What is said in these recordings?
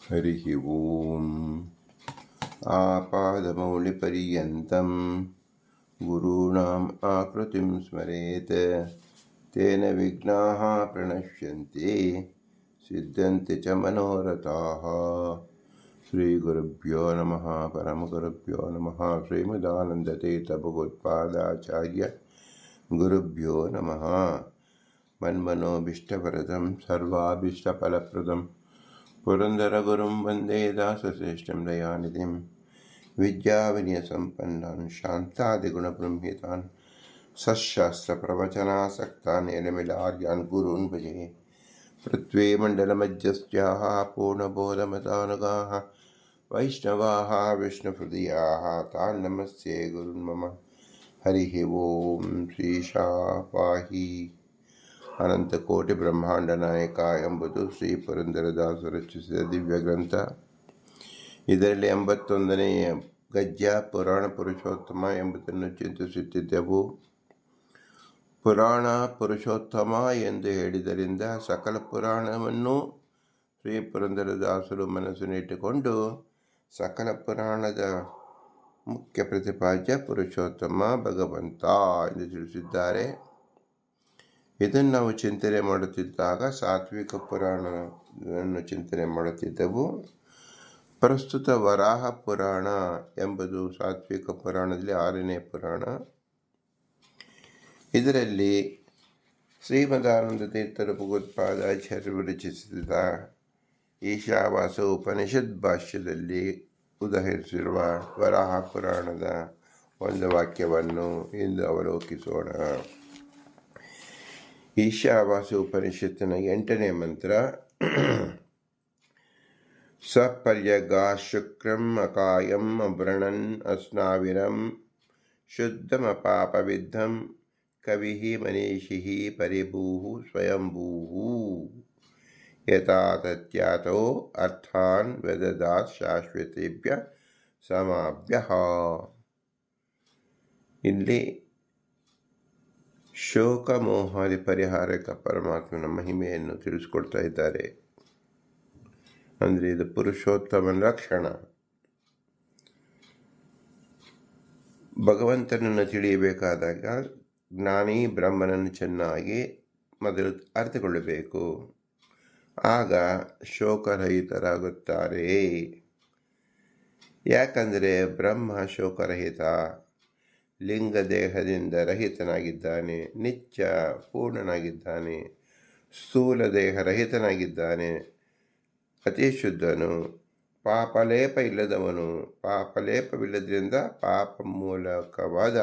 हरिः ॐ आपादमौलिपर्यन्तं गुरूणाम् आकृतिं स्मरेत्। तेन विघ्नाः प्रणश्यन्ति सिद्ध्यन्ति च मनोरथाः। श्रीगुरुभ्यो नमः परमगुरुभ्यो नमः श्रीमदानन्दतीर्थभगवत्पादाचार्य गुरुभ्यो नमः। मन्मनोभीष्टवरदं सर्वाभीष्टफलप्रदं पुरन्दरगुरुं वंदे दासश्रेष्ठं दयानिधिं। विद्याविनयसम्पन्नान् शान्तादिगुणब्रंहितान् सशास्त्रप्रवचनासक्तान् एलमिलार्यान् गुरून् भजे। पृथ्वी मण्डलमज्जस्याः पूर्णबोधमतानुगाः, वैष्णवाः, विष्णुहृदयाः, तान् नमस्ये गुरुन् मम। हरिः ओं श्रीशा पाहि ಅನಂತಕೋಟಿ ಬ್ರಹ್ಮಾಂಡ ನಾಯಕ ಎಂಬುದು ಶ್ರೀ ಪುರಂದರದಾಸ ರಚಿಸಿದ ದಿವ್ಯ ಗ್ರಂಥ. ಇದರಲ್ಲಿ ಎಂಬತ್ತೊಂದನೆಯ ಗದ್ಯ, ಪುರಾಣ ಪುರುಷೋತ್ತಮ ಎಂಬುದನ್ನು ಚಿಂತಿಸುತ್ತಿದ್ದೆವು. ಪುರಾಣ ಪುರುಷೋತ್ತಮ ಎಂದು ಹೇಳಿದರಿಂದ ಸಕಲ ಪುರಾಣವನ್ನು ಶ್ರೀ ಪುರಂದರದಾಸರು ಮನಸ್ಸಿನಿಟ್ಟುಕೊಂಡು ಸಕಲ ಪುರಾಣದ ಮುಖ್ಯ ಪ್ರತಿಪಾದ್ಯ ಪುರುಷೋತ್ತಮ ಭಗವಂತ ಎಂದು ತಿಳಿಸಿದ್ದಾರೆ. ಇದನ್ನು ನಾವು ಚಿಂತನೆ ಮಾಡುತ್ತಿದ್ದಾಗ ಸಾತ್ವಿಕ ಪುರಾಣವನ್ನು ಚಿಂತನೆ ಮಾಡುತ್ತಿದ್ದೆವು. ಪ್ರಸ್ತುತ ವರಾಹ ಪುರಾಣ ಎಂಬುದು ಸಾತ್ವಿಕ ಪುರಾಣದಲ್ಲಿ ಆರನೇ ಪುರಾಣ. ಇದರಲ್ಲಿ ಶ್ರೀಮದಾನಂದ ತೀರ್ಥರ ಭಗವತ್ಪಾದಾಚಾರ್ಯರು ರಚಿಸಿದ ಈಶಾವಾಸ ಉಪನಿಷತ್ ಭಾಷ್ಯದಲ್ಲಿ ಉದಾಹರಿಸಿರುವ ವರಾಹ ಪುರಾಣದ ಒಂದು ವಾಕ್ಯವನ್ನು ಇಂದು ಅವಲೋಕಿಸೋಣ. ಈಶಾವಾಸ ಉಪನಿಷತ್ತಿನ ಎಂಟನೇ ಮಂತ್ರ ಸಪರ್ಯಗಾ ಶುಕ್ರಂ ಅಕಾಯಂ ಅವ್ರಣನ್ ಅಸ್ನಾವಿರಂ ಶುದ್ಧಮಪಾಪವಿದ್ಧಂ ಕವಿ ಮನೀಷಿ ಪರಿಭೂ ಸ್ವಯಂಭೂ ಯಥಾ ತತ್ಯಾತೋ ಅರ್ಥಾನ್ ವೆದದಾತ್ ಶಾಶ್ವತೇಭ್ಯ ಸಮಾಭ್ಯ ಇಲ್ಲಿ ಶೋಕ ಮೋಹಾದಿ ಪರಿಹಾರಕ ಪರಮಾತ್ಮನ ಮಹಿಮೆಯನ್ನು ತಿಳಿಸ್ಕೊಡ್ತಾ ಇದ್ದಾರೆ. ಅಂದರೆ ಇದು ಪುರುಷೋತ್ತಮನ ಲಕ್ಷಣ. ಭಗವಂತನನ್ನು ತಿಳಿಯಬೇಕಾದಾಗ ಜ್ಞಾನಿ ಬ್ರಹ್ಮನನ್ನು ಚೆನ್ನಾಗಿ ಮೊದಲು ಅರ್ಥಕೊಳ್ಳಬೇಕು ಆಗ ಶೋಕರಹಿತರಾಗುತ್ತಾರೆ. ಯಾಕಂದರೆ ಬ್ರಹ್ಮ ಶೋಕರಹಿತ. ಲಿಂಗ ದೇಹದಿಂದ ರಹಿತನಾಗಿದ್ದಾನೆ ನಿತ್ಯ ಪೂರ್ಣನಾಗಿದ್ದಾನೆ ಸ್ಥೂಲ ದೇಹ ರಹಿತನಾಗಿದ್ದಾನೆ. ಅತಿ ಶುದ್ಧನು ಪಾಪಲೇಪ ಇಲ್ಲದವನು, ಪಾಪಲೇಪವಿಲ್ಲದ್ರಿಂದ ಪಾಪ ಮೂಲಕವಾದ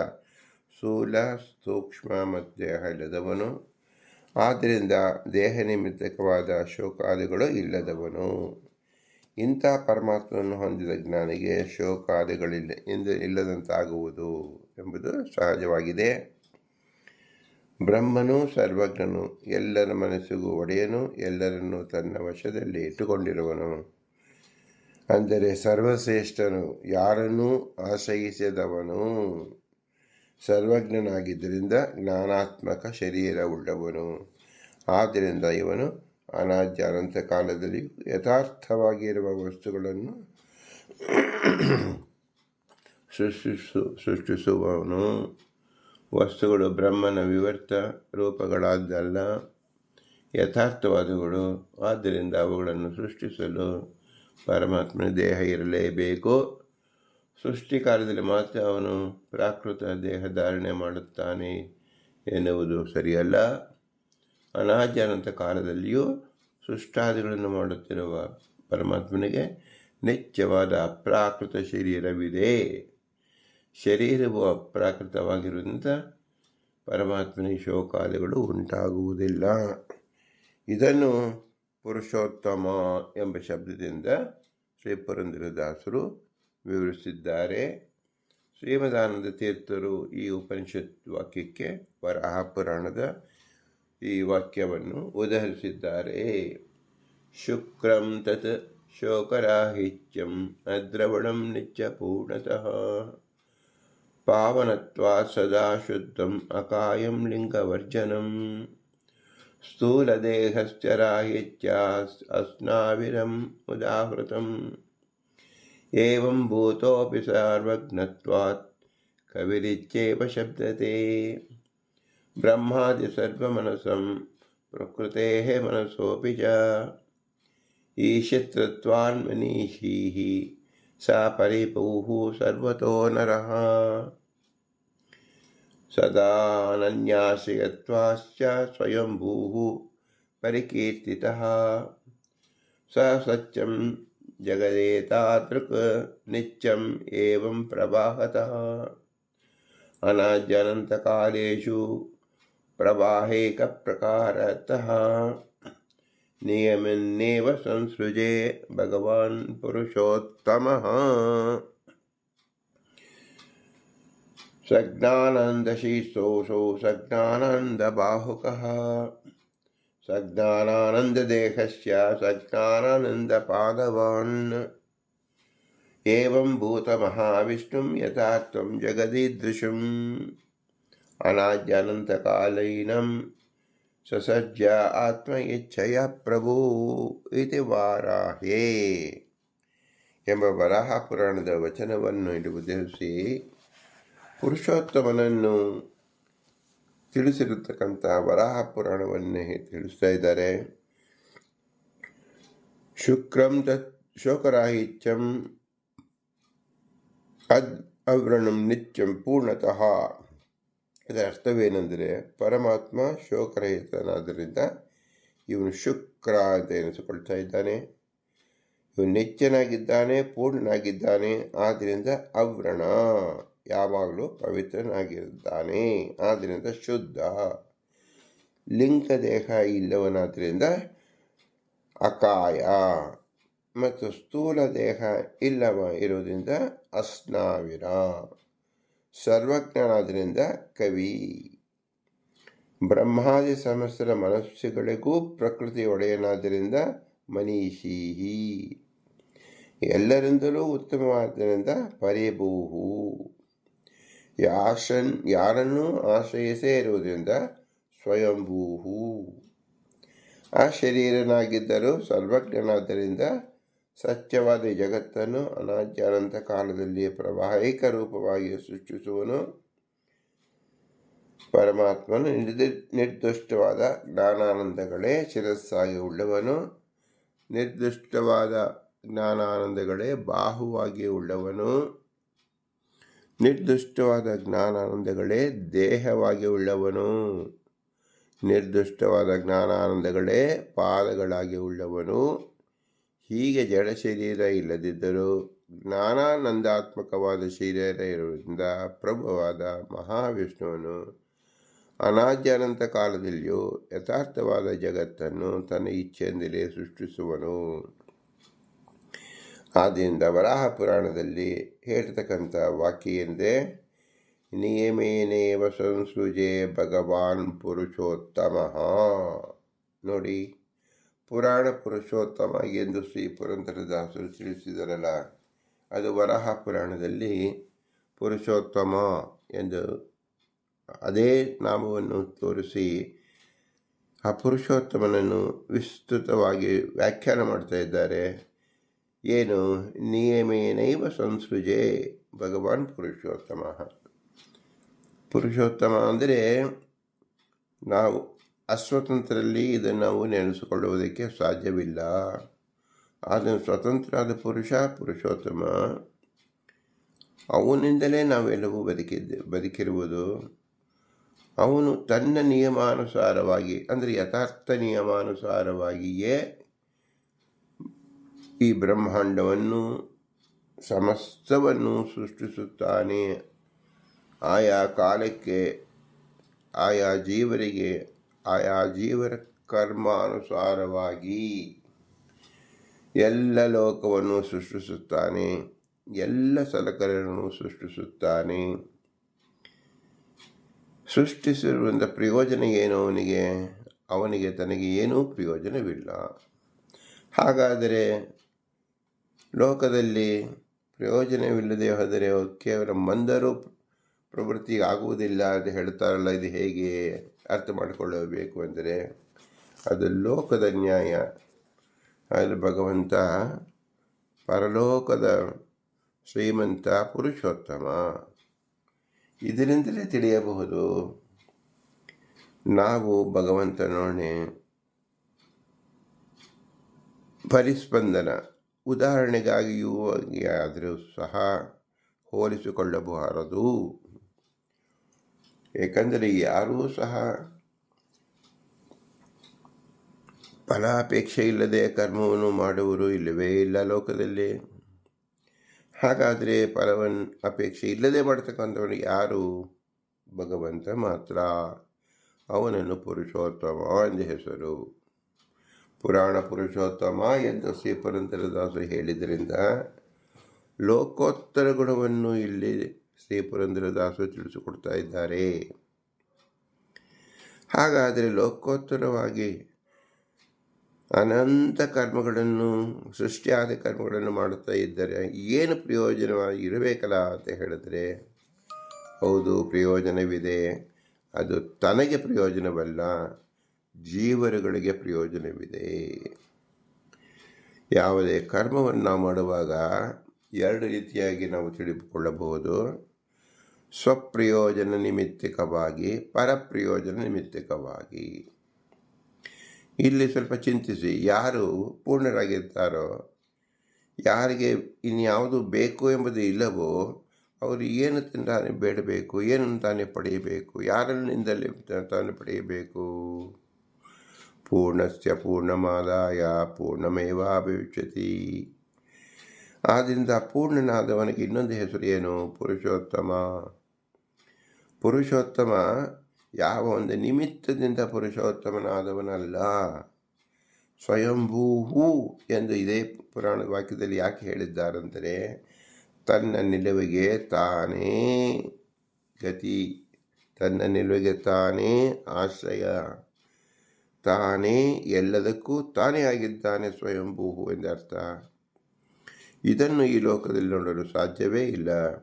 ಸ್ಥೂಲ, ಸೂಕ್ಷ್ಮ ಮತ್ತು ದೇಹ ಇಲ್ಲದವನು. ಆದ್ದರಿಂದ ದೇಹ ನಿಮಿತ್ತಕವಾದ ಶೋಕಾದಿಗಳು ಇಲ್ಲದವನು. ಇಂಥ ಪರಮಾತ್ಮವನ್ನು ಹೊಂದಿದ ಜ್ಞಾನಿಗೆ ಶೋಕಾದಿಗಳಿಲ್ಲ ಎಂದು ಇಲ್ಲದಂತಾಗುವುದು. ಎಂಬುದು ಸಹಜವಾಗಿದೆ. ಬ್ರಹ್ಮನು ಸರ್ವಜ್ಞನು, ಎಲ್ಲರ ಮನಸ್ಸಿಗೂ ಒಡೆಯನು, ಎಲ್ಲರನ್ನು ತನ್ನ ವಶದಲ್ಲಿ ಇಟ್ಟುಕೊಂಡಿರುವನು. ಅಂದರೆ ಸರ್ವಶ್ರೇಷ್ಠನು, ಯಾರನ್ನೂ ಆಶ್ರಯಿಸಿದವನು ಸರ್ವಜ್ಞನಾಗಿದ್ದರಿಂದ ಜ್ಞಾನಾತ್ಮಕ ಶರೀರವುಳ್ಳವನು ಆದ್ದರಿಂದ ಇವನು ಅನಾದ್ಯ ಅನಂತ ಕಾಲದಲ್ಲಿ ಯಥಾರ್ಥವಾಗಿರುವ ವಸ್ತುಗಳನ್ನು ಸೃಷ್ಟಿಸು, ಸೃಷ್ಟಿಸುವವನು ವಸ್ತುಗಳು ಬ್ರಹ್ಮನ ವಿವರ್ತ ರೂಪಗಳಾದ್ದಲ್ಲ ಯಥಾರ್ಥವಾದಗಳು ಆದ್ದರಿಂದ ಅವುಗಳನ್ನು ಸೃಷ್ಟಿಸಲು ಪರಮಾತ್ಮನ ದೇಹ ಇರಲೇಬೇಕು. ಸೃಷ್ಟಿಕಾಲದಲ್ಲಿ ಮಾತ್ರ ಅವನು ಪ್ರಾಕೃತ ದೇಹ ಧಾರಣೆ ಮಾಡುತ್ತಾನೆ ಎನ್ನುವುದು ಸರಿಯಲ್ಲ. ಅನಾಜಾನಂತ ಕಾಲದಲ್ಲಿಯೂ ಸೃಷ್ಟಾದಿಗಳನ್ನು ಮಾಡುತ್ತಿರುವ ಪರಮಾತ್ಮನಿಗೆ ನಿತ್ಯವಾದ ಅಪ್ರಾಕೃತ ಶರೀರವಿದೆ. ಶರೀರವು ಅಪ್ರಾಕೃತವಾಗಿರುವುದರಿಂದ ಪರಮಾತ್ಮನಿಗೆ ಶೋಕಾದಿಗಳು ಉಂಟಾಗುವುದಿಲ್ಲ. ಇದನ್ನು ಪುರುಷೋತ್ತಮ ಎಂಬ ಶಬ್ದದಿಂದ ಶ್ರೀ ಪುರಂದರದಾಸರು ವಿವರಿಸಿದ್ದಾರೆ. ಶ್ರೀಮದಾನಂದ ತೀರ್ಥರು ಈ ಉಪನಿಷತ್ ವಾಕ್ಯಕ್ಕೆ ವರಾಹ ಪುರಾಣದ ಈ ವಾಕ್ಯವನ್ನು ಉದಾಹರಿಸಿದ್ದಾರೆ. ಶುಕ್ರಂ ತತ್ ಶೋಕರಾಹಿತ್ಯಂ ಅದ್ರವಣಂ ನಿತ್ಯ ಪೂರ್ಣತಃ. पावनत्वात् सदा शुद्धम् अकायं लिङ्गवर्जनम् स्थूलदेहस्य राहित्यास् अस्नाविरम् एवं भूतोऽपि सार्वज्ञत्वात् कविरित्येव शब्दते। ब्रह्मादिसर्वमनसं प्रकृतेः मनसोऽपि च। ईशितृत्वान्मनीषीः सा परिपूः सर्वतो नरः। सदानन्यासयत्वाश्च स्वयंभूः परिकीर्तितः। स सत्यं जगदेतादृक् नित्यम् एवं प्रवाहतः। अनाद्यनन्तकालेषु प्रवाहेकप्रकारतः। नियमन्नेव संसृजे भगवान् पुरुषोत्तमः। सज्ञानन्दशीर्षोऽसौ सज्ञानन्दबाहुकः सज्ञानानन्ददेहस्य सज्ञानानन्दपादवान् एवं भूतमहाविष्णुं यथा त्वं जगदीदृशम् अनाद्यनन्तकालीनं ससज्ज ಆತ್ಮಯಿಚ್ಛಯ ಪ್ರಭು ಇತಿ ವಾರಾಹೇ ಎಂಬ ವರಾಹ ಪುರಾಣದ ವಚನವನ್ನು ಉದ್ದೇಶಿಸಿ ಪುರುಷೋತ್ತಮನನ್ನು ತಿಳಿಸಿರತಕ್ಕಂಥ ವರಾಹ ಪುರಾಣವನ್ನೇ ತಿಳಿಸ್ತಾ ಇದ್ದಾರೆ. ಶುಕ್ರಂ ತತ್ ಶೋಕರಾಹಿತ್ಯಂ ಅದ್ ಅವ್ರಣಂ ನಿತ್ಯಂ ಪೂರ್ಣತಃ. ಇದರ ಅರ್ಥವೇನೆಂದರೆ ಪರಮಾತ್ಮ ಶೋಕರಹಿತನಾದ್ದರಿಂದ ಇವನು ಶುಕ್ರ ಅಂತ ಎನಿಸಿಕೊಳ್ತಾ ಇದ್ದಾನೆ. ಇವನು ನಿತ್ಯನಾಗಿದ್ದಾನೆ, ಪೂರ್ಣನಾಗಿದ್ದಾನೆ, ಆದ್ದರಿಂದ ಅವ್ರಣ. ಯಾವಾಗಲೂ ಪವಿತ್ರನಾಗಿರುತ್ತಾನೆ. ಆದ್ದರಿಂದ ಶುದ್ಧ. ಲಿಂಗ ದೇಹ ಇಲ್ಲವನಾದ್ದರಿಂದ ಅಕಾಯ. ಮತ್ತು ಸ್ಥೂಲ ದೇಹ ಇಲ್ಲವ ಇರುವುದರಿಂದ ಅಸ್ನಾವಿರ. ಸರ್ವಜ್ಞನಾದ್ದರಿಂದ ಕವಿ. ಬ್ರಹ್ಮಾದಿ ಸಮಸ್ತರ ಮನಸ್ಸುಗಳಿಗೂ ಪ್ರಕೃತಿ ಒಡೆಯನಾದ್ದರಿಂದ ಮನೀಷೀಹಿ. ಎಲ್ಲರಿಂದಲೂ ಉತ್ತಮವಾದ್ದರಿಂದ ಪರಿಭೂಹು. ಯಾಶನ್ ಯಾರನ್ನೂ ಆಶ್ರಯಿಸೇ ಇರುವುದರಿಂದ ಸ್ವಯಂಭೂಹು. ಆ ಶರೀರನಾಗಿದ್ದರೂ ಸರ್ವಜ್ಞನಾದ್ದರಿಂದ ಸತ್ಯವಾದ ಜಗತ್ತನ್ನು ಅನಾದ್ಯಾನಂತ ಕಾಲದಲ್ಲಿ ಪ್ರವಾಹಿಕ ರೂಪವಾಗಿ ಸೃಷ್ಟಿಸುವನು. ಪರಮಾತ್ಮನು ನಿರ್ದಿ, ನಿರ್ದಿಷ್ಟವಾದ ಜ್ಞಾನಾನಂದಗಳೇ ಶಿರಸ್ಸಾಗಿ ಉಳ್ಳವನು. ನಿರ್ದಿಷ್ಟವಾದ ಜ್ಞಾನಾನಂದಗಳೇ ಬಾಹುವಾಗಿ ಉಳ್ಳವನು. ನಿರ್ದಿಷ್ಟವಾದ ಜ್ಞಾನಾನಂದಗಳೇ ದೇಹವಾಗಿ ಉಳ್ಳವನು. ನಿರ್ದುಷ್ಟವಾದ ಜ್ಞಾನಾನಂದಗಳೇ ಪಾದಗಳಾಗಿ ಉಳ್ಳವನು. ಹೀಗೆ ಜಡ ಶರೀರ ಇಲ್ಲದಿದ್ದರೂ ಜ್ಞಾನಾನಂದಾತ್ಮಕವಾದ ಶರೀರ ಇರುವುದರಿಂದ ಪ್ರಭುವಾದ ಮಹಾವಿಷ್ಣುವನು ಅನಾದ್ಯಾನಂತ ಕಾಲದಲ್ಲಿಯೂ ಯಥಾರ್ಥವಾದ ಜಗತ್ತನ್ನು ತನ್ನ ಇಚ್ಛೆಯಿಂದಲೇ ಸೃಷ್ಟಿಸುವನು. ಆದ್ದರಿಂದ ವರಾಹ ಪುರಾಣದಲ್ಲಿ ಹೇಳ್ತಕ್ಕಂಥ ವಾಕ್ಯ ಎಂದರೆ ನಿಯಮೇನೇವ ಸಂಸೃಜೆ ಭಗವಾನ್ ಪುರುಷೋತ್ತಮ. ನೋಡಿ, ಪುರಾಣ ಪುರುಷೋತ್ತಮ ಎಂದು ಶ್ರೀ ಪುರಂದರದಾಸರು ತಿಳಿಸಿದರಲ್ಲ, ಅದು ವರಾಹ ಪುರಾಣದಲ್ಲಿ ಪುರುಷೋತ್ತಮ ಎಂದು. ಅದೇ ನಾಮವನ್ನು ತೋರಿಸಿ ಆ ಪುರುಷೋತ್ತಮನನ್ನು ವಿಸ್ತೃತವಾಗಿ ವ್ಯಾಖ್ಯಾನ ಮಾಡ್ತಾ ಇದ್ದಾರೆ. ಏನು ನಿಯಮೇನೈವ ಸಂಸೃಜೆ ಭಗವಾನ್ ಪುರುಷೋತ್ತಮ. ಪುರುಷೋತ್ತಮ ಅಂದರೆ ನಾವು ಅಸ್ವತಂತ್ರದಲ್ಲಿ ಇದನ್ನು ನಾವು ನೆನೆಸಿಕೊಳ್ಳುವುದಕ್ಕೆ ಸಾಧ್ಯವಿಲ್ಲ. ಆದರೆ ಸ್ವತಂತ್ರಾದ ಪುರುಷ, ಪುರುಷೋತ್ತಮ, ಅವನಿಂದಲೇ ನಾವೆಲ್ಲವೂ ಬದುಕಿದ್ದೆ ಬದುಕಿರುವುದು. ಅವನು ತನ್ನ ನಿಯಮಾನುಸಾರವಾಗಿ, ಅಂದರೆ ಯಥಾರ್ಥ ನಿಯಮಾನುಸಾರವಾಗಿಯೇ ಈ ಬ್ರಹ್ಮಾಂಡವನ್ನು ಸಮಸ್ತವನ್ನು ಸೃಷ್ಟಿಸುತ್ತಾನೆ. ಆಯಾ ಕಾಲಕ್ಕೆ, ಆಯಾ ಜೀವರಿಗೆ, ಆಯಾ ಜೀವರ ಕರ್ಮಾನುಸಾರವಾಗಿ ಎಲ್ಲ ಲೋಕವನ್ನು ಸೃಷ್ಟಿಸುತ್ತಾನೆ. ಎಲ್ಲ ಸಲಕರಣೆಗಳನ್ನು ಸೃಷ್ಟಿಸುತ್ತಾನೆ. ಸೃಷ್ಟಿಸಿರುವಂಥ ಪ್ರಯೋಜನ ಏನು ಅವನಿಗೆ? ಅವನಿಗೆ ತನಗೆ ಏನೂ ಪ್ರಯೋಜನವಿಲ್ಲ. ಹಾಗಾದರೆ ಲೋಕದಲ್ಲಿ ಪ್ರಯೋಜನವಿಲ್ಲದೆ ಹೋದರೆ ಕೇವಲ ಮಂದರು ಪ್ರವೃತ್ತಿ ಆಗುವುದಿಲ್ಲ ಅಂತ ಹೇಳ್ತಾರಲ್ಲ, ಇದು ಹೇಗೆ ಅರ್ಥ ಮಾಡಿಕೊಳ್ಳಬೇಕು ಅಂದರೆ ಅದು ಲೋಕದ ನ್ಯಾಯ. ಅದು ಭಗವಂತ ಪರಲೋಕದ ಶ್ರೀಮಂತ ಪುರುಷೋತ್ತಮ. ಇದರಿಂದಲೇ ತಿಳಿಯಬಹುದು, ನಾವು ಭಗವಂತನೋಣೆ ಪರಿಸ್ಪಂದನ ಉದಾಹರಣೆಗಾಗಿಯೂ ಆದರೂ ಸಹ ಹೋಲಿಸಿಕೊಳ್ಳಬಾರದು. ಏಕೆಂದರೆ ಯಾರೂ ಸಹ ಫಲಾಪೇಕ್ಷೆ ಇಲ್ಲದೆ ಕರ್ಮವನ್ನು ಮಾಡುವರು ಇಲ್ಲವೇ ಇಲ್ಲ ಲೋಕದಲ್ಲಿ. ಹಾಗಾದರೆ ಫಲವನ್ನು ಅಪೇಕ್ಷೆ ಇಲ್ಲದೆ ಮಾಡ್ತಕ್ಕಂಥವನು ಯಾರು? ಭಗವಂತ ಮಾತ್ರ. ಅವನನ್ನು ಪುರುಷೋತ್ತಮ ಎಂದು ಹೆಸರು. ಪುರಾಣ ಪುರುಷೋತ್ತಮ ಎಂದು ಶ್ರೀ ಪುರಂದರದಾಸರು ಲೋಕೋತ್ತರ ಗುಣವನ್ನು ಇಲ್ಲಿ ಶ್ರೀ ಪುರಂದರದಾಸರು ತಿಳಿಸಿಕೊಡ್ತಾ ಇದ್ದಾರೆ. ಹಾಗಾದರೆ ಲೋಕೋತ್ತರವಾಗಿ ಅನಂತ ಕರ್ಮಗಳನ್ನು, ಸೃಷ್ಟಿಯಾದ ಕರ್ಮಗಳನ್ನು ಮಾಡುತ್ತಾ ಇದ್ದರೆ ಏನು ಪ್ರಯೋಜನವಾಗಿ ಇರಬೇಕಲ್ಲ ಅಂತ ಹೇಳಿದ್ರೆ, ಹೌದು ಪ್ರಯೋಜನವಿದೆ, ಅದು ತನಗೆ ಪ್ರಯೋಜನವಲ್ಲ. ಜೀವರುಗಳಿಗೆ ಪ್ರಯೋಜನವಿದೆ. ಯಾವುದೇ ಕರ್ಮವನ್ನು ಮಾಡುವಾಗ ಎರಡು ರೀತಿಯಾಗಿ ನಾವು ತಿಳಿದುಕೊಳ್ಳಬಹುದು. ಸ್ವಪ್ರಯೋಜನ ನಿಮಿತ್ತಿಕವಾಗಿ, ಪರಪ್ರಯೋಜನ ನಿಮಿತ್ತಿಕವಾಗಿ. ಇಲ್ಲಿ ಸ್ವಲ್ಪ ಚಿಂತಿಸಿ, ಯಾರು ಪೂರ್ಣರಾಗಿರ್ತಾರೋ, ಯಾರಿಗೆ ಇನ್ಯಾವುದು ಬೇಕು ಎಂಬುದು ಇಲ್ಲವೋ, ಅವರು ಏನು ತಾನೇ ಬೇಡಬೇಕು, ಏನನ್ನು ತಾನೇ ಪಡೆಯಬೇಕು ಯಾರನ್ನಿಂದಲೇ ತಾನೇ ಪಡೆಯಬೇಕು? ಪೂರ್ಣಸ್ಯ ಪೂರ್ಣಮಾದಾಯ ಪೂರ್ಣಮೇವಾಭಿವಿಚ್ಯತಿ ಆದ್ದರಿಂದ ಪೂರ್ಣನಾದವನಿಗೆ ಇನ್ನೊಂದು ಹೆಸರು ಏನು? ಪುರುಷೋತ್ತಮ. ಪುರುಷೋತ್ತಮ ಯಾವ ಒಂದು ನಿಮಿತ್ತದಿಂದ ಪುರುಷೋತ್ತಮನಾದವನಲ್ಲ. ಸ್ವಯಂಭೂಹು ಎಂದು ಇದೇ ಪುರಾಣ ವಾಕ್ಯದಲ್ಲಿ ಯಾಕೆ ಹೇಳಿದ್ದಾರೆಂದರೆ, ತನ್ನ ನಿಲುವಿಗೆ ತಾನೇ ಗತಿ, ತನ್ನ ನಿಲುವಿಗೆ ತಾನೇ ಆಶ್ರಯ. ತಾನೇ ಎಲ್ಲದಕ್ಕೂ ತಾನೇ ಆಗಿದ್ದಾನೆ ಸ್ವಯಂಭೂಹು ಎಂದರ್ಥ. ಇದನ್ನು ಈ ಲೋಕದಲ್ಲಿ ನೋಡಲು ಸಾಧ್ಯವೇ ಇಲ್ಲ.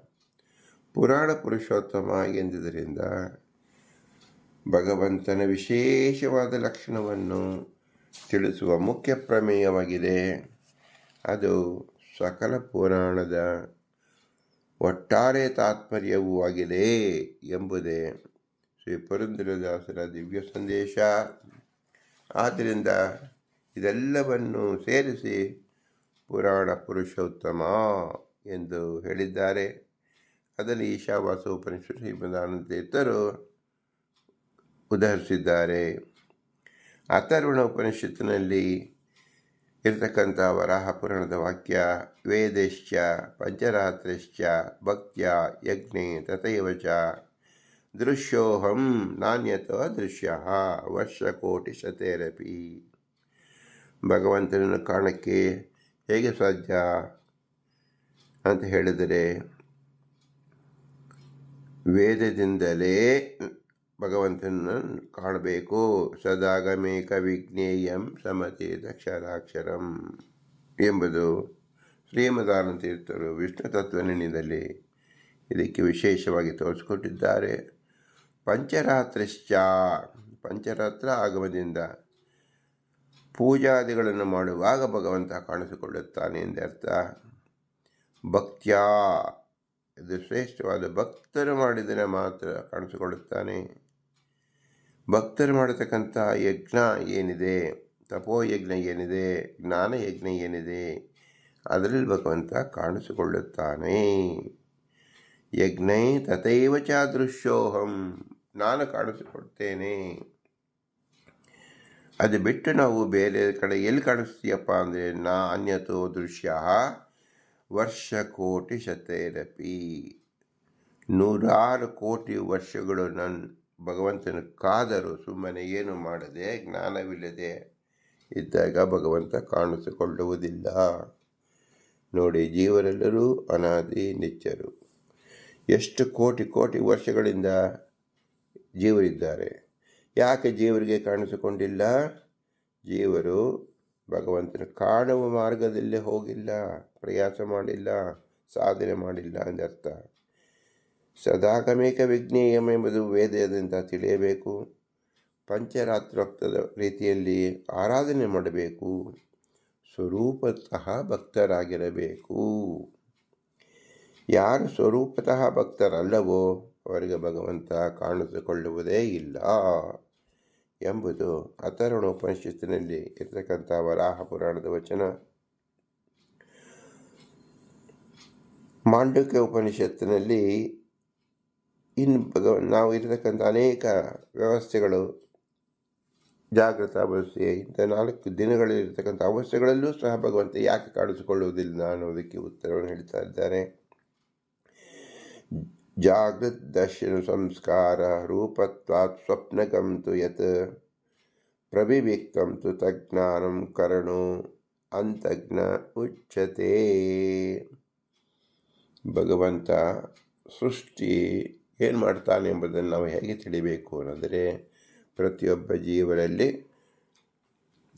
ಪುರಾಣ ಪುರುಷೋತ್ತಮ ಎಂದಿದ್ದರಿಂದ ಭಗವಂತನ ವಿಶೇಷವಾದ ಲಕ್ಷಣವನ್ನು ತಿಳಿಸುವ ಮುಖ್ಯ ಪ್ರಮೇಯವಾಗಿದೆ. ಅದು ಸಕಲ ಪುರಾಣದ ಒಟ್ಟಾರೆ ತಾತ್ಪರ್ಯವೂ ಆಗಿದೆ ಎಂಬುದೇ ಶ್ರೀ ಪುರಂದರದಾಸರ ದಿವ್ಯ ಸಂದೇಶ. ಆದ್ದರಿಂದ ಇದೆಲ್ಲವನ್ನು ಸೇರಿಸಿ ಪುರಾಣ ಪುರುಷೋತ್ತಮ ಎಂದು ಹೇಳಿದ್ದಾರೆ. ಅದರಲ್ಲಿ ಈಶಾವಾಸ ಉಪನಿಷತ್ ಶ್ರೀಮದಾನಂದ ತೀರ್ಥರು ಉದಾಹರಿಸಿದ್ದಾರೆ. ಅಥರ್ವಣ ಉಪನಿಷತ್ತಿನಲ್ಲಿ ಇರತಕ್ಕಂಥ ವರಾಹ ಪುರಾಣದ ವಾಕ್ಯ, ವೇದಶ್ಚ, ಪಂಚರಾತ್ರಿಶ್ಚ, ಭಕ್ತ್ಯ, ಯಜ್ಞೆ ತಥೈವ ಚ ದೃಶ್ಯೋಹಂ ನಾಣ್ಯತೋ ದೃಶ್ಯ ವರ್ಷಕೋಟಿ ಶತೇರಪಿ ಭಗವಂತನನ್ನು ಕಾಣಕ್ಕೆ ಹೇಗೆ ಸಾಧ್ಯ ಅಂತ ಹೇಳಿದರೆ, ವೇದದಿಂದಲೇ ಭಗವಂತನನ್ನು ಕಾಣಬೇಕು. ಸದಾಗಮೇಕ ವಿಜ್ಞೇಯಂ ಸಮತೇದಕ್ಷರಾಕ್ಷರಂ ಎಂಬುದು ಶ್ರೀಮದಾನಂದ ತೀರ್ಥರು ವಿಷ್ಣು ತತ್ವನಿಧಿಯಲ್ಲಿ ಇದಕ್ಕೆ ವಿಶೇಷವಾಗಿ ತೋರಿಸಿಕೊಟ್ಟಿದ್ದಾರೆ. ಪಂಚರಾತ್ರಶ್ಚ. ಪಂಚರಾತ್ರ ಆಗಮದಿಂದ ಪೂಜಾದಿಗಳನ್ನು ಮಾಡುವಾಗ ಭಗವಂತ ಕಾಣಿಸಿಕೊಳ್ಳುತ್ತಾನೆ ಎಂದರ್ಥ ಭಕ್ತ್ಯ. ಇದು ಶ್ರೇಷ್ಠವಾದ ಭಕ್ತರು ಮಾಡಿದರೆ ಮಾತ್ರ ಕಾಣಿಸಿಕೊಳ್ಳುತ್ತಾನೆ. ಭಕ್ತರು ಮಾಡತಕ್ಕಂಥ ಯಜ್ಞ ಏನಿದೆ? ತಪೋಯಜ್ಞ ಏನಿದೆ? ಜ್ಞಾನ ಯಜ್ಞ ಏನಿದೆ? ಅದರಲ್ಲಿ ಭಗವಂತ ಕಾಣಿಸಿಕೊಳ್ಳುತ್ತಾನೆ. ಯಜ್ಞೈ ತಥೈವ ಚಾದೃಶ್ಯೋಹಂ ದೃಶ್ಯೋಹಂ. ನಾನು ಕಾಣಿಸಿಕೊಡ್ತೇನೆ. ಅದು ಬಿಟ್ಟು ನಾವು ಬೇರೆ ಕಡೆ ಎಲ್ಲಿ ಕಾಣಿಸ್ತೀಯಪ್ಪ ಅಂದರೆ ನಾ ಅನ್ಯತೋ ದೃಶ್ಯ ವರ್ಷ ಕೋಟಿ ಶತೈರಪಿ. ನೂರಾರು ಕೋಟಿ ವರ್ಷಗಳು ನನ್ನ ಭಗವಂತನ ಕಾದರು, ಸುಮ್ಮನೆ ಏನು ಮಾಡದೆ, ಜ್ಞಾನವಿಲ್ಲದೆ ಇದ್ದಾಗ ಭಗವಂತ ಕಾಣಿಸಿಕೊಳ್ಳುವುದಿಲ್ಲ. ನೋಡಿ, ಜೀವರೆಲ್ಲರೂ ಅನಾದಿ ನಿಚ್ಚರು. ಎಷ್ಟು ಕೋಟಿ ಕೋಟಿ ವರ್ಷಗಳಿಂದ ಜೀವರಿದ್ದಾರೆ. ಯಾಕೆ ಜೀವರಿಗೆ ಕಾಣಿಸಿಕೊಂಡಿಲ್ಲ? ಜೀವರು ಭಗವಂತನ ಕಾಣುವ ಮಾರ್ಗದಲ್ಲೇ ಹೋಗಿಲ್ಲ, ಪ್ರಯಾಸ ಮಾಡಿಲ್ಲ, ಸಾಧನೆ ಮಾಡಿಲ್ಲ ಎಂದರ್ಥ. ಸದಾಗಮೇಕ ವಿಜ್ಞೇಯಂ ಎಂಬುದು ವೇದದಿಂದ ತಿಳಿಯಬೇಕು. ಪಂಚರಾತ್ರೋಕ್ತದ ರೀತಿಯಲ್ಲಿ ಆರಾಧನೆ ಮಾಡಬೇಕು. ಸ್ವರೂಪತಃ ಭಕ್ತರಾಗಿರಬೇಕು. ಯಾರು ಸ್ವರೂಪತಃ ಭಕ್ತರಲ್ಲವೋ ಅವರಿಗೆ ಭಗವಂತ ಕಾಣಿಸಿಕೊಳ್ಳುವುದೇ ಇಲ್ಲ ಎಂಬುದು ಅಥರ್ವಣ ಉಪನಿಷತ್ತಿನಲ್ಲಿ ಇರತಕ್ಕಂಥ ವರಾಹ ಪುರಾಣದ ವಚನ. ಮಾಂಡುಕ್ಯ ಉಪನಿಷತ್ತಿನಲ್ಲಿ ಇನ್ನು ಭಗವ ನಾವು ಇರತಕ್ಕಂಥ ಅನೇಕ ವ್ಯವಸ್ಥೆಗಳು ಜಾಗೃತ ಅವಸ್ಥೆ ಇಂಥ ನಾಲ್ಕು ದಿನಗಳಲ್ಲಿರ್ತಕ್ಕಂಥ ಅವಸ್ಥೆಗಳಲ್ಲೂ ಸಹ ಭಗವಂತ ಯಾಕೆ ಕಾಣಿಸಿಕೊಳ್ಳುವುದಿಲ್ಲ ಅನ್ನೋದಕ್ಕೆ ಉತ್ತರವನ್ನು ಹೇಳ್ತಾ ಇದ್ದಾರೆ. ಸಂಸ್ಕಾರ ರೂಪತ್ವಾತ್ ಸ್ವಪ್ನಕಂ ತು ಯತ್ ಪ್ರಭಿವ್ಯಕ್ತಂ ತು ತಜ್ಞಾನಂ ಕರಣು ಅಂತಜ್ಞ ಉಚ್ಯತೆ ಭಗವಂತ ಸೃಷ್ಟಿ ಏನು ಮಾಡ್ತಾನೆ ಎಂಬುದನ್ನು ನಾವು ಹೇಗೆ ತಿಳಿಬೇಕು ಅನ್ನೋದರೆ, ಪ್ರತಿಯೊಬ್ಬ ಜೀವರಲ್ಲಿ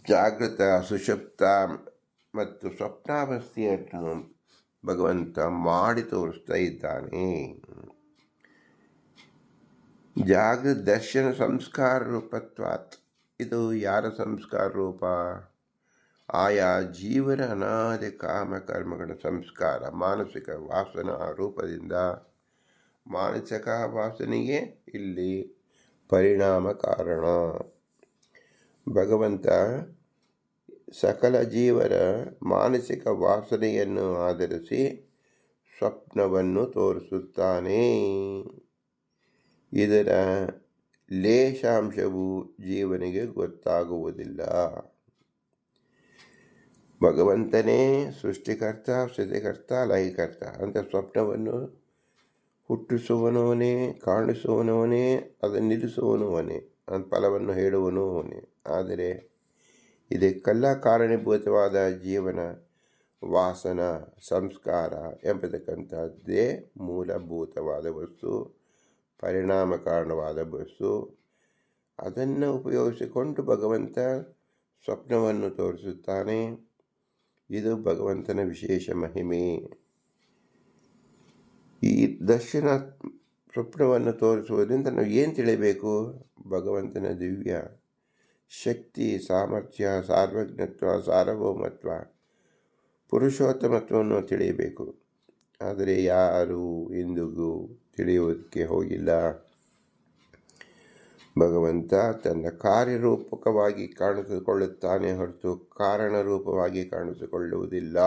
ಜಾಗೃತ ಸುಷುಪ್ತ ಮತ್ತು ಸ್ವಪ್ನಾವಸ್ಥೆಯನ್ನು ಭಗವಂತ ಮಾಡಿ ತೋರಿಸ್ತಾ ಇದ್ದಾನೆ. ಜಾಗೃ ದರ್ಶನ ಸಂಸ್ಕಾರ ರೂಪತ್ವಾತ್. ಇದು ಯಾರ ಸಂಸ್ಕಾರ ರೂಪ? ಆಯಾ ಜೀವನ ಅನಾದಿ ಕಾಮ ಕರ್ಮಗಳ ಸಂಸ್ಕಾರ. ಮಾನಸಿಕ ವಾಸನಾ ರೂಪದಿಂದ ಮಾನಸಿಕ ವಾಸನೆಗೆ ಇಲ್ಲಿ ಪರಿಣಾಮ ಕಾರಣ. ಭಗವಂತ ಸಕಲ ಜೀವರ ಮಾನಸಿಕ ವಾಸನೆಯನ್ನು ಆಧರಿಸಿ ಸ್ವಪ್ನವನ್ನು ತೋರಿಸುತ್ತಾನೆ. ಇದರ ಲೇಷಾಂಶವು ಜೀವನಿಗೆ ಗೊತ್ತಾಗುವುದಿಲ್ಲ. ಭಗವಂತನೇ ಸೃಷ್ಟಿಕರ್ತ, ಸ್ಥಿತಿಕರ್ತ, ಲಯಕರ್ತ. ಅಂತ ಸ್ವಪ್ನವನ್ನು ಹುಟ್ಟಿಸುವನವನೇ, ಕಾಣಿಸುವನವನೇ, ಅದನ್ನು ನಿಲ್ಲಿಸುವನವನೇ, ಅಂತ ಫಲವನ್ನು ಹೇಳುವನು ಅವನೇ ಆದರೆ ಇದಕ್ಕೆಲ್ಲ ಕಾರಣೀಭೂತವಾದ ಜೀವನ, ವಾಸನ, ಸಂಸ್ಕಾರ ಎಂಬತಕ್ಕಂಥದ್ದೇ ಮೂಲಭೂತವಾದ ವಸ್ತು ಪರಿಣಾಮಕಾರಣವಾದ ವಸ್ತು. ಅದನ್ನು ಉಪಯೋಗಿಸಿಕೊಂಡು ಭಗವಂತ ಸ್ವಪ್ನವನ್ನು ತೋರಿಸುತ್ತಾನೆ. ಇದು ಭಗವಂತನ ವಿಶೇಷ ಮಹಿಮೆ. ಈ ದರ್ಶನ ಸ್ವಪ್ನವನ್ನು ತೋರಿಸುವುದರಿಂದ ನಾವು ಏನು ತಿಳಿಬೇಕು ಭಗವಂತನ ದಿವ್ಯ. ಶಕ್ತಿ, ಸಾಮರ್ಥ್ಯ, ಸಾರ್ವಜ್ಞತ್ವ, ಸಾರ್ವಭೌಮತ್ವ, ಪುರುಷೋತ್ತಮತ್ವವನ್ನು ತಿಳಿಯಬೇಕು. ಆದರೆ ಯಾರು ಎಂದಿಗೂ ತಿಳಿಯುವುದಕ್ಕೆ ಹೋಗಿಲ್ಲ. ಭಗವಂತ ತನ್ನ ಕಾರ್ಯರೂಪಕವಾಗಿ ಕಾಣಿಸಿಕೊಳ್ಳುತ್ತಾನೆ ಹೊರತು ಕಾರಣರೂಪವಾಗಿ ಕಾಣಿಸಿಕೊಳ್ಳುವುದಿಲ್ಲ.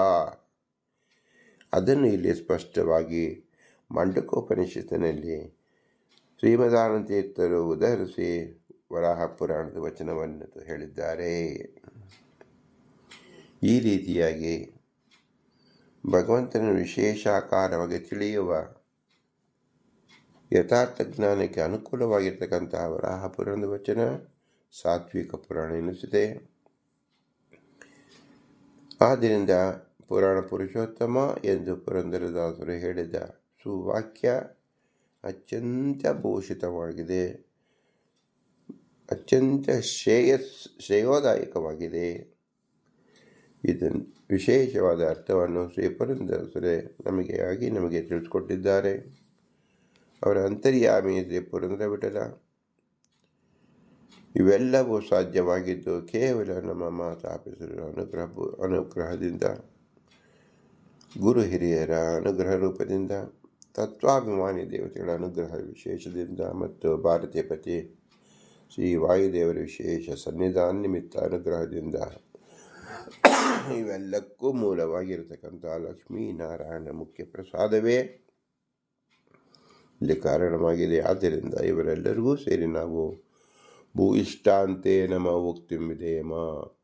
ಅದನ್ನು ಇಲ್ಲಿ ಸ್ಪಷ್ಟವಾಗಿ ಮಂಡಕೋಪನಿಷತ್ತಿನಲ್ಲಿ ಶ್ರೀಮದಾನಂದ ತೀರ್ಥರು ಉದಹರಿಸಿ ವರಾಹ ಪುರಾಣದ ವಚನವನ್ನು ಹೇಳಿದ್ದಾರೆ. ಈ ರೀತಿಯಾಗಿ ಭಗವಂತನ ವಿಶೇಷಾಕಾರವಾಗಿ ತಿಳಿಯುವ ಯಥಾರ್ಥ ಜ್ಞಾನಕ್ಕೆ ಅನುಕೂಲವಾಗಿರ್ತಕ್ಕಂತಹ ವರಾಹ ಪುರಾಣದ ವಚನ ಸಾತ್ವಿಕ ಪುರಾಣ ಎನಿಸಿದೆ ಆದ್ದರಿಂದ ಪುರಾಣ ಪುರುಷೋತ್ತಮ ಎಂದು ಪುರಂದರದಾಸರು ಹೇಳಿದ ಸುವಾಕ್ಯ ಅತ್ಯಂತ ಭೂಷಿತವಾಗಿದೆ. ಅತ್ಯಂತ ಶ್ರೇಯಸ್, ಶ್ರೇಯೋದಾಯಕವಾಗಿದೆ. ಇದನ್ನು ವಿಶೇಷವಾದ ಅರ್ಥವನ್ನು ಶ್ರೀ ನಮಗೆ, ಆಗಿ ನಮಗೆ ತಿಳಿಸ್ಕೊಟ್ಟಿದ್ದಾರೆ. ಅವರ ಅಂತರ್ಯಾಮಿ ಶ್ರೀ ಪುರಂದರ ವಿಠಲ. ಇವೆಲ್ಲವೂ ಸಾಧ್ಯವಾಗಿದ್ದು ಕೇವಲ ನಮ್ಮ ಮಾತಾಪಿಸರ ಅನುಗ್ರಹ, ಅನುಗ್ರಹದಿಂದ, ಗುರು ಹಿರಿಯರ ಅನುಗ್ರಹ ರೂಪದಿಂದ, ತತ್ವಾಭಿಮಾನಿ ದೇವತೆಗಳ ಅನುಗ್ರಹ ವಿಶೇಷದಿಂದ ಮತ್ತು ಭಾರತೀಯ ಪತಿ ಶ್ರೀ ವಾಯುದೇವರ ವಿಶೇಷ ಸನ್ನಿಧಾನ ನಿಮಿತ್ತ ಅನುಗ್ರಹದಿಂದ ಇವೆಲ್ಲಕ್ಕೂ ಮೂಲವಾಗಿರತಕ್ಕಂಥ ಲಕ್ಷ್ಮೀನಾರಾಯಣ ಮುಖ್ಯ ಪ್ರಸಾದವೇ. ಇಲ್ಲಿ ಕಾರಣವಾಗಿದೆ. ಆದ್ದರಿಂದ ಇವರೆಲ್ಲರಿಗೂ ಸೇರಿ ನಾವು ಭೂ ಇಷ್ಟಾಂತೆ ನಮ ಉಕ್ತಿಂ ವಿಧೇಯಮ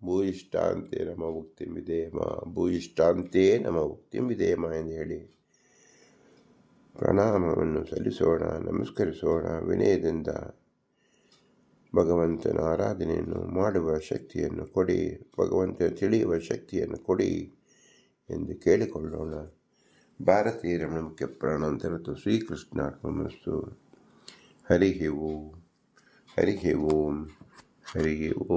ಭೂಯಿಷ್ಟಾಂತೆ ನಮ್ಮ ಉಕ್ತಿಂ ವಿಧೇಯಮ ಭೂಯಿಷ್ಟಾಂತೆ ನಮ ಉಕ್ತಿಂ ಎಂದು ಹೇಳಿ ಪ್ರಣಾಮವನ್ನು ಸಲ್ಲಿಸೋಣ, ನಮಸ್ಕರಿಸೋಣ. ವಿನಯದಿಂದ ಭಗವಂತನ ಆರಾಧನೆಯನ್ನು ಮಾಡುವ ಶಕ್ತಿಯನ್ನು ಕೊಡಿ ಭಗವಂತನ ತಿಳಿಯುವ ಶಕ್ತಿಯನ್ನು ಕೊಡಿ ಎಂದು ಕೇಳಿಕೊಳ್ಳೋಣ. ಭಾರತೀಯ ರಮಣ ಮುಖ್ಯ ಪ್ರಾಣಾಂತರತು ಶ್ರೀಕೃಷ್ಣಾರ್ಪಣಸ್ತು. ಹರಿಹೆ ಓಂ ಹರಿಹೆ ಓಂ ಹರಿಹೆ ಓಂ.